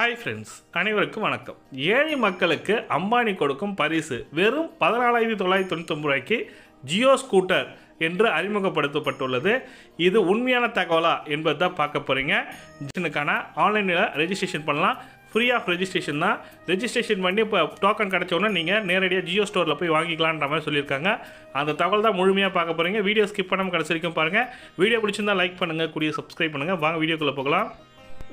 Hi friends அனைவருக்கும் வணக்கம். ஏழை மக்களுக்கு அம்பானி கொடுக்கும் பரிசு வெறும் பதினாலாயிரத்தி தொள்ளாயிரத்தி தொண்ணூத்தொம்பது ரூபாய்க்கு ஜியோ ஸ்கூட்டர் என்று அறிமுகப்படுத்தப்பட்டுள்ளது. இது உண்மையான தகவலா என்பதை தான் பார்க்க போகிறீங்க இதுக்கான ஆன்லைனில் ரெஜிஸ்ட்ரேஷன் பண்ணலாம். ஃப்ரீ ஆஃப் ரெஜிஸ்ட்ரேஷன் தான். ரெஜிஸ்ட்ரேஷன் பண்ணி இப்போ டோக்கன் கிடச்சோன்னே நீங்கள் நேரடியாக ஜியோ ஸ்டோரில் போய் வாங்கிக்கலான்ற மாதிரி சொல்லியிருக்காங்க. அந்த தகவல் தான் முழுமையாக பார்க்க போகிறீங்க வீடியோ ஸ்கிப் பண்ணாமல் கடைசி வரைக்கும் பாருங்கள் வீடியோ பிடிச்சிருந்தா லைக் பண்ணுங்கள் கூடிய சப்ஸ்கிரைப் பண்ணுங்கள் வாங்க வீடியோக்குள்ளே போகலாம்.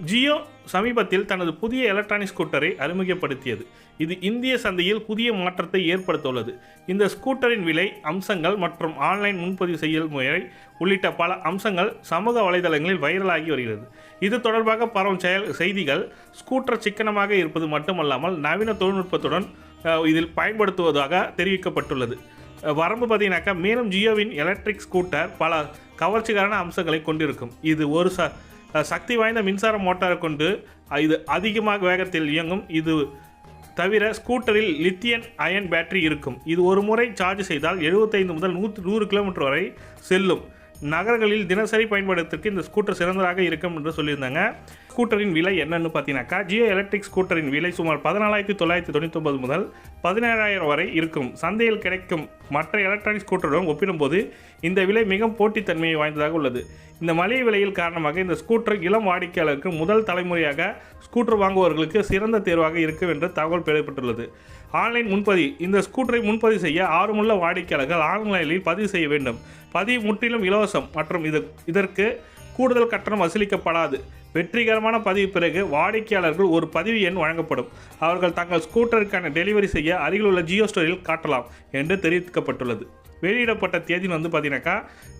ஜியோ சமீபத்தில் தனது புதிய எலக்ட்ரானிக் ஸ்கூட்டரை அறிமுகப்படுத்தியது. இது இந்திய சந்தையில் புதிய மாற்றத்தை ஏற்படுத்தியுள்ளது. இந்த ஸ்கூட்டரின் விலை அம்சங்கள் மற்றும் ஆன்லைன் முன்பதிவு செய்யல் முறை உள்ளிட்ட பல அம்சங்கள் சமூக வலைதளங்களில் வைரலாகி வருகிறது. இது தொடர்பாக பரவும் செயல் செய்திகள் ஸ்கூட்டர் சிக்கனமாக இருப்பது மட்டுமல்லாமல் நவீன தொழில்நுட்பத்துடன் இதில் பயன்படுத்துவதாக தெரிவிக்கப்பட்டுள்ளது. வரம்பு பார்த்தீங்கன்னாக்கா மேலும் ஜியோவின் எலக்ட்ரிக் ஸ்கூட்டர் பல கவர்ச்சிகரமான அம்சங்களை கொண்டிருக்கும். இது ஒரு ச சக்தி வாய்ந்த மின்சார மோட்டாரை கொண்டு இது அதிகமாக வேகத்தில் இயங்கும். இது தவிர ஸ்கூட்டரில் லித்தியன் அயன் பேட்டரி இருக்கும். இது ஒரு முறை சார்ஜ் செய்தால் 75 முதல் நூற்று நூறு கிலோமீட்டர் வரை செல்லும். நகரங்களில் தினசரி பயன்பாட்டிற்கு இந்த ஸ்கூட்டர் சிறந்ததாக இருக்கும் என்று சொல்லியிருந்தாங்க. ஸ்கூட்டரின் விலை என்னன்னு பார்த்தீங்கன்னாக்கா ஜியோ எலக்ட்ரிக் ஸ்கூட்டரின் விலை சுமார் பதினாலாயிரத்தி தொள்ளாயிரத்தி தொண்ணூத்தொம்பது முதல் பதினேழாயிரம் வரை இருக்கும். சந்தையில் கிடைக்கும் மற்ற எலக்ட்ரானிக் ஸ்கூட்டருடன் ஒப்பிடும்போது இந்த விலை மிகவும் போட்டித்தன்மையை வாய்ந்ததாக உள்ளது. இந்த மலிவு விலையில் காரணமாக இந்த ஸ்கூட்டர் இளம் வாடிக்கையாளருக்கு முதல் தலைமுறையாக ஸ்கூட்டர் வாங்குபவர்களுக்கு சிறந்த தேர்வாக இருக்கும் என்று தகவல் பெறப்பட்டுள்ளது ஆன்லைன் முன்பதிவு. இந்த ஸ்கூட்டரை முன்பதிவு செய்ய ஆர்வமுள்ள வாடிக்கையாளர்கள் ஆன்லைனில் பதிவு செய்ய வேண்டும். பதிவு முற்றிலும் இலவசம் மற்றும் இது இதற்கு கூடுதல் கட்டணம் வசூலிக்கப்படாது. வெற்றிகரமான பதிவு பிறகு வாடிக்கையாளர்கள் ஒரு பதிவு எண் வழங்கப்படும். அவர்கள் தங்கள் ஸ்கூட்டருக்கான டெலிவரி செய்ய அருகிலுள்ள ஜியோ ஸ்டோரில் காட்டலாம் என்று தெரிவிக்கப்பட்டுள்ளது. வெளியிடப்பட்ட தேதி வந்து பார்த்தீங்கன்னாக்கா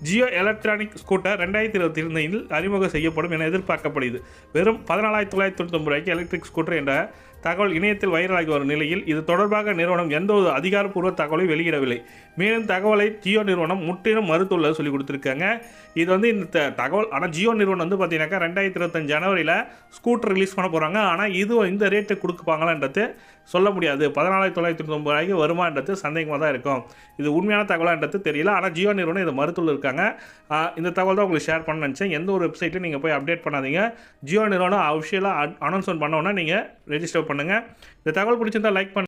ஜியோ எலக்ட்ரானிக் ஸ்கூட்டர் ரெண்டாயிரத்தி இருபத்தி இரண்டில் அறிமுகம் செய்யப்படும் என எதிர்பார்க்கப்படுகிறது. வெறும் பதினாலாயிரத்தி தொள்ளாயிரத்தி தொண்ணூத்தொம்பது ரூபாய்க்கு எலக்ட்ரிக் ஸ்கூட்டர் என்ற தகவல் இணையத்தில் வைரலாகி வரும் நிலையில் இது தொடர்பாக நிறுவனம் எந்த ஒரு அதிகாரப்பூர்வ தகவலையும் வெளியிடவில்லை. மேலும் தகவலை ஜியோ நிறுவனம் முற்றிலும் மறுத்துள்ளது சொல்லி கொடுத்துருக்காங்க. இது வந்து இந்த த- தகவல் ஆனால் ஜியோ நிறுவனம் வந்து பார்த்தீங்கன்னாக்கா ரெண்டாயிரத்தி இருபத்தஞ்சு ஜனவரியில் ஸ்கூட்டர் ரிலீஸ் பண்ண போகிறாங்க ஆனால் இதுவும் இந்த ரேட்டு கொடுப்பாங்களான்றது சொல்ல முடியாது. பதினாலாயிரத்தி தொள்ளாயிரத்தி தொண்ணூறு ரூபாய்க்கு வருமானது சந்தேகமாக தான் இருக்கும். இது உண்மையான தகவலான்றது தெரியல. ஆனால் ஜியோ நிறுவனம் இதை மறுத்துள்ள இருக்காங்க. இந்த தகவல் தான் உங்களுக்கு ஷேர் பண்ண நினச்சேன். எந்த ஒரு வெப்சைட்லையும் நீங்கள் போய் அப்டேட் பண்ணாதீங்க. ஜியோ நிறுவனம் அஃபிஷியலாக அனௌன்ஸ்மெண்ட் பண்ணோன்னா நீங்கள் ரெஜிஸ்டர் பண்ணுங்கள் இந்த தகவல் பிடிச்சிருந்தால் லைக் பண்ணுங்கள்